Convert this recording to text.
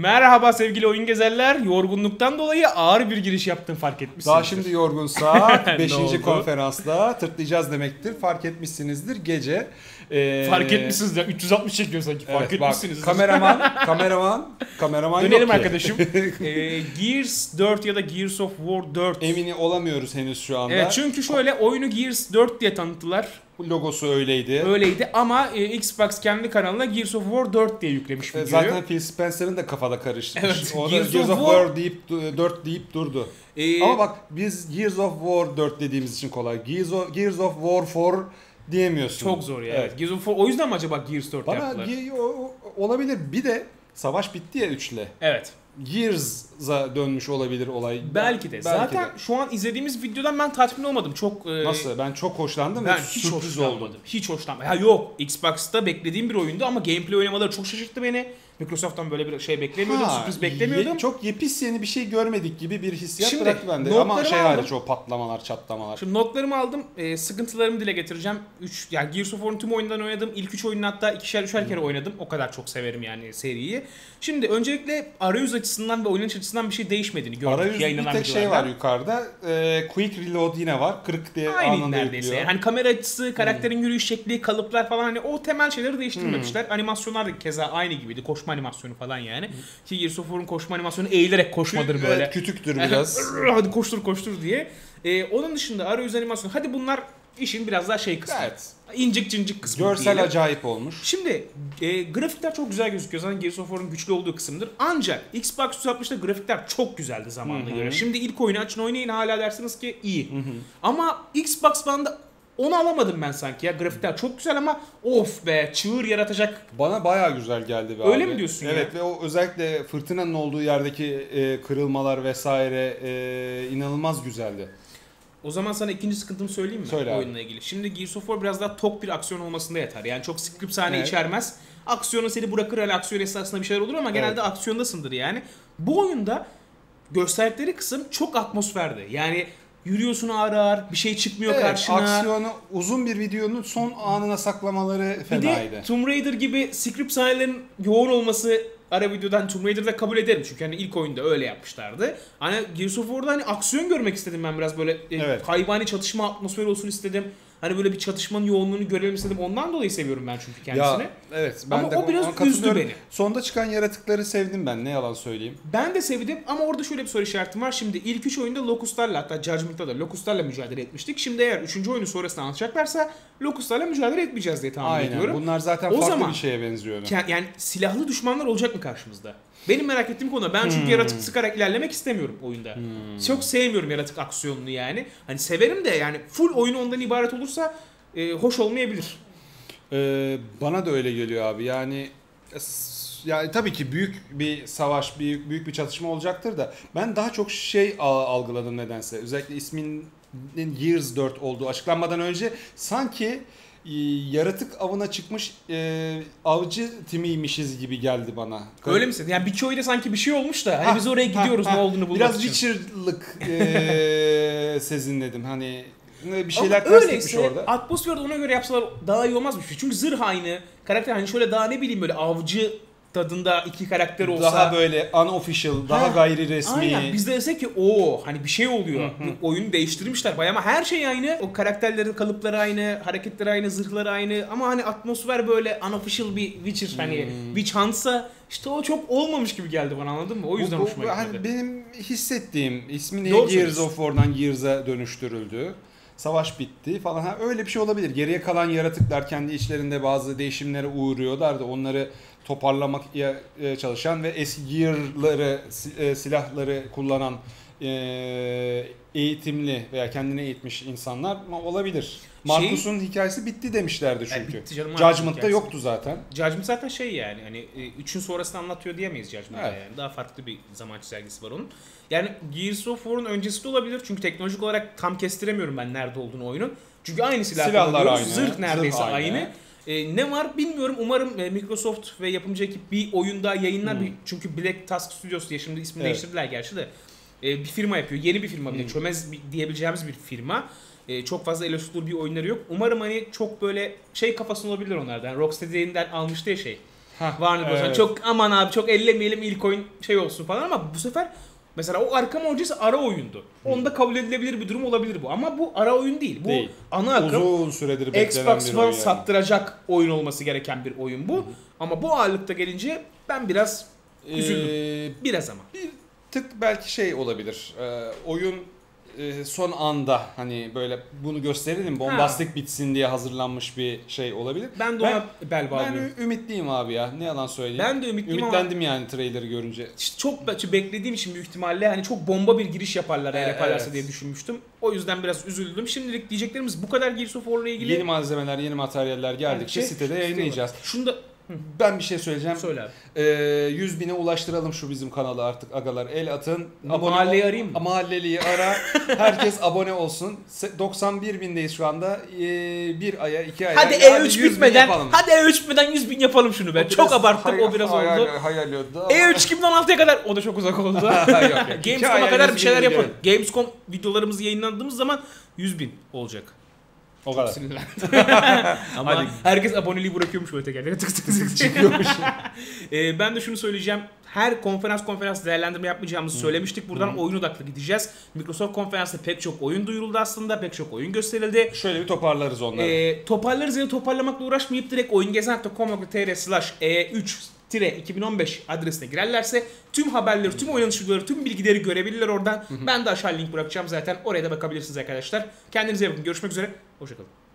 Merhaba sevgili oyun gezerler. Yorgunluktan dolayı ağır bir giriş yaptım fark etmişsinizdir. Daha şimdi yorgunsak Ne 5. oldu? konferansta tırtlayacağız demektir. Fark etmişsinizdir gece. E, Fark etmişsiniz ya 360 çekiyor sanki fark Evet, bak, etmişsiniz. kameraman, kameraman, kameraman Dönelim arkadaşım. Ee, Gears 4 ya da Gears of War 4. Emini olamıyoruz henüz şu anda. Evet çünkü şöyle oyunu Gears 4 diye tanıttılar. Logosu öyleydi. Öyleydi ama e, Xbox kendi kanalına Gears of War 4 diye yüklemiş E. Zaten Phil Spencer'ın da kafada karışmış. Evet, o Gears Gears, of of War- War deyip 4 deyip durdu. Ee, Ama bak biz Gears of War 4 dediğimiz için kolay. Gears of, Gears of War 4 diyemiyorsun. çok zor ya. Evet. Gears of War o yüzden mi acaba Gears 4 Bana yaptılar? O- olabilir. Bir de savaş bitti ya 3'le. evet. Gears'a dönmüş olabilir olay. Belki de. Belki Zaten de. şu an izlediğimiz videodan ben tatmin olmadım. Çok e, Nasıl? Ben çok hoşlandım Ben ve hiç sürpriz oldum. hoşlanmadım. Hiç hoşlanmadım. Ya yok Xbox'ta beklediğim bir oyundu ama gameplay oynamaları çok şaşırttı beni. Microsoft'tan böyle bir şey beklemiyordum, Ha, sürpriz beklemiyordum. ye- çok yepis yeni bir şey görmedik gibi bir hissiyat Şimdi bıraktı bende. Ama şey aldım. hariç o patlamalar, çatlamalar. Şimdi notlarımı aldım. E, sıkıntılarımı dile getireceğim. 3 yani Gears of War'un tüm oyundan oynadım. İlk 3 oyunu hatta ikişer üçer kere oynadım. O kadar çok severim yani seriyi. Şimdi öncelikle arayüz açısından ve oynanış açısından bir şey değişmediğini gördük. Arayüzde bir tek şey var yukarıda. Ee, quick reload yine var. Kırık diye Aynı anında neredeyse. Yani hani kamera açısı, karakterin yürüyüş şekli, kalıplar falan hani o temel şeyleri değiştirmemişler. Animasyonlar da keza aynı gibiydi. Koşma animasyonu falan yani. Ki Gears of War'un koşma animasyonu eğilerek koşmadır böyle. Evet, kütüktür biraz. Hadi koştur koştur diye. Ee, onun dışında arayüz animasyonu. Hadi bunlar işin biraz daha şey kısmı. evet. İncik cincik kısmı Görsel diyelim. acayip olmuş. Şimdi e, grafikler çok güzel gözüküyor. Zaten Gears of War'un güçlü olduğu kısımdır. Ancak Xbox 360'da grafikler çok güzeldi zamanına göre. Şimdi ilk oyunu açın oynayın hala dersiniz ki iyi. Ama Xbox One'da onu alamadım ben sanki ya. Grafikler çok güzel ama of be çığır yaratacak. Bana bayağı güzel geldi be Öyle abi. mi diyorsun ya? Evet ve o özellikle fırtınanın olduğu yerdeki e, kırılmalar vesaire e, inanılmaz güzeldi. O zaman sana ikinci sıkıntımı söyleyeyim mi? Söyle abi. Oyunla ilgili. Şimdi Gears of War biraz daha tok bir aksiyon olmasında yeter. Yani çok script sahne Evet. içermez. Aksiyonu seni bırakır hani aksiyon esnasında bir şeyler olur ama genelde aksiyondasındır yani. Bu oyunda gösterdikleri kısım çok atmosferdi. Yani yürüyorsun ağır ağır bir şey çıkmıyor Evet, karşına. aksiyonu uzun bir videonun son anına saklamaları Bir de fenaydı. Tomb Raider gibi script sahnelerin yoğun olması ara videodan Tomb Raider'da kabul ederim. Çünkü hani ilk oyunda öyle yapmışlardı. Hani Gears of War'da hani aksiyon görmek istedim ben biraz böyle e, Evet. hayvani çatışma atmosferi olsun istedim. Hani böyle bir çatışmanın yoğunluğunu görelim istedim. Ondan dolayı seviyorum ben çünkü kendisini. Ya evet ben Ama de o biraz üzdü beni. Sonda çıkan yaratıkları sevdim ben ne yalan söyleyeyim. Ben de sevdim ama orada şöyle bir soru işaretim var. Şimdi ilk üç oyunda Locust'larla hatta Judgment'ta da Locust'larla mücadele etmiştik. Şimdi eğer üçüncü oyunu sonrasında anlatacaklarsa Locust'larla mücadele etmeyeceğiz diye tahmin Aynen ediyorum. bunlar zaten O farklı zaman- bir şeye benziyordu. Ke- yani silahlı düşmanlar olacak mı karşımızda? Benim merak ettiğim konu. Ben çünkü Hmm. yaratık sıkarak ilerlemek istemiyorum oyunda. Çok sevmiyorum yaratık aksiyonunu yani. Hani severim de yani full oyunu ondan ibaret olursa e, hoş olmayabilir. Ee, bana da öyle geliyor abi. Yani yani tabii ki büyük bir savaş, büyük büyük bir çatışma olacaktır da ben daha çok şey al- algıladım nedense. Özellikle isminin Years 4 olduğu açıklanmadan önce sanki e, yaratık avına çıkmış e, avcı timiymişiz gibi geldi bana. Öyle misin? Yani bir köyde sanki bir şey olmuş da hani Ha, biz oraya ha, gidiyoruz ha. ne olduğunu bulmak Biraz için. Witcher'lık e, sezinledim. Hani bir şeyler Ama ters gitmiş orada. atmosferde ona göre yapsalar daha iyi olmaz mı? Çünkü zırh aynı. Karakter hani şöyle daha ne bileyim böyle avcı tadında iki karakter olsa. Daha böyle unofficial, daha Ha, gayri resmi. Aynen biz de desek ki o hani bir şey oluyor. Oyunu değiştirmişler bayağı ama her şey aynı. O karakterlerin kalıpları aynı, hareketleri aynı, zırhları aynı ama hani atmosfer böyle unofficial bir Witcher hani Witch Hunt'sa işte o çok olmamış gibi geldi bana anladın mı? O yüzden Bu- bu- hoşuma hani gitmedi. benim hissettiğim ismi niye Gears of War'dan Gears'a dönüştürüldü. Savaş bitti falan. Ha, öyle bir şey olabilir. Geriye kalan yaratıklar kendi içlerinde bazı değişimlere uğruyorlar da onları toparlamak e, çalışan ve eski Gear'ları, e, silahları kullanan e, eğitimli veya kendine eğitmiş insanlar olabilir. Marcus'un hikayesi bitti demişlerdi Yani çünkü. bitti canım, hikayesi. yoktu zaten. Judgment zaten şey yani hani e, üçün sonrasını anlatıyor diyemeyiz Judgment'ta Evet. yani. Daha farklı bir zaman çizelgesi var onun. Yani Gears of War'un öncesi de olabilir çünkü teknolojik olarak tam kestiremiyorum ben nerede olduğunu oyunun. Çünkü aynı silah Silahlar aynı, zırh zırh neredeyse aynı. aynı. E, ne var bilmiyorum. Umarım e, Microsoft ve yapımcı ekip bir oyun daha yayınlar. Bir, çünkü Black Tusk Studios diye şimdi ismini Hmm. Evet. değiştirdiler gerçi de. E, bir firma yapıyor. Yeni bir firma bir de. Hmm. Çömez diyebileceğimiz bir firma. E, çok fazla ele tutulur bir oyunları yok. Umarım hani çok böyle şey kafasında olabilir onlardan. Rocksteady'den almıştı ya şey. Hah, Warner Bros. Yani evet. Çok aman abi çok ellemeyelim ilk oyun şey olsun falan ama bu sefer mesela o Arkham Origins ara oyundu. Onda kabul edilebilir bir durum olabilir bu. Ama bu ara oyun değil. Bu Değil. ana akım Uzun süredir beklenen Xbox bir oyun yani. sattıracak oyun olması gereken bir oyun bu. Ama bu ağırlıkta gelince ben biraz üzüldüm. Ee, biraz ama. bir tık belki şey olabilir. Ee, oyun e, son anda hani böyle bunu gösterelim bombastik bitsin diye hazırlanmış bir şey olabilir. Ben de Ben- ona bel Ben bağlıyorum. ü- ümitliyim abi ya. Ne yalan söyleyeyim. Ben de ümitliyim ama Ümitlendim yani trailer'ı görünce. işte çok be- beklediğim için büyük ihtimalle hani çok bomba bir giriş yaparlar eğer Ee, yaparlarsa evet. diye düşünmüştüm. O yüzden biraz üzüldüm. Şimdilik diyeceklerimiz bu kadar Gears of War'la ilgili. Yeni malzemeler, yeni materyaller geldikçe Bence sitede yayınlayacağız. Şunu da Ben bir şey söyleyeceğim. söyle abi. Ee, 100 bine ulaştıralım şu bizim kanalı artık agalar. El atın. Mahalleyi ol- arayayım mı? Mahalleliyi ara. Herkes abone olsun. Se- 91 bindeyiz şu anda. Ee, bir aya, iki aya. Hadi Ya E3 100 bin bitmeden hadi E3 bitmeden 100 bin yapalım şunu be. O Çok hay- o biraz hayal- oldu. Hayal oldu. ama- E3 2016'ya kadar o da çok uzak oldu. Gamescom'a kadar 100 bir şeyler gidelim. Gamescom videolarımızı yayınlandığımız zaman 100 bin olacak. O kadar. Sinirlendim. Ama Hadi. herkes aboneliği bırakıyormuş böyle tekerlere tık tık tık. Çıkıyormuş. Ee, ben de şunu söyleyeceğim. Her konferans konferans değerlendirme yapmayacağımızı söylemiştik. Buradan oyun odaklı gideceğiz. Microsoft konferansında pek çok oyun duyuruldu aslında. Pek çok oyun gösterildi. Şöyle bir toparlarız onları. Ee, toparlarız ya da toparlamakla uğraşmayıp direkt oyungezen.com.tr slash e3 2015 adresine girerlerse tüm haberleri, tüm oynanışları, tüm bilgileri görebilirler oradan. Ben de aşağı link bırakacağım zaten. Oraya da bakabilirsiniz arkadaşlar. Kendinize iyi bakın. Görüşmek üzere. Hoşçakalın.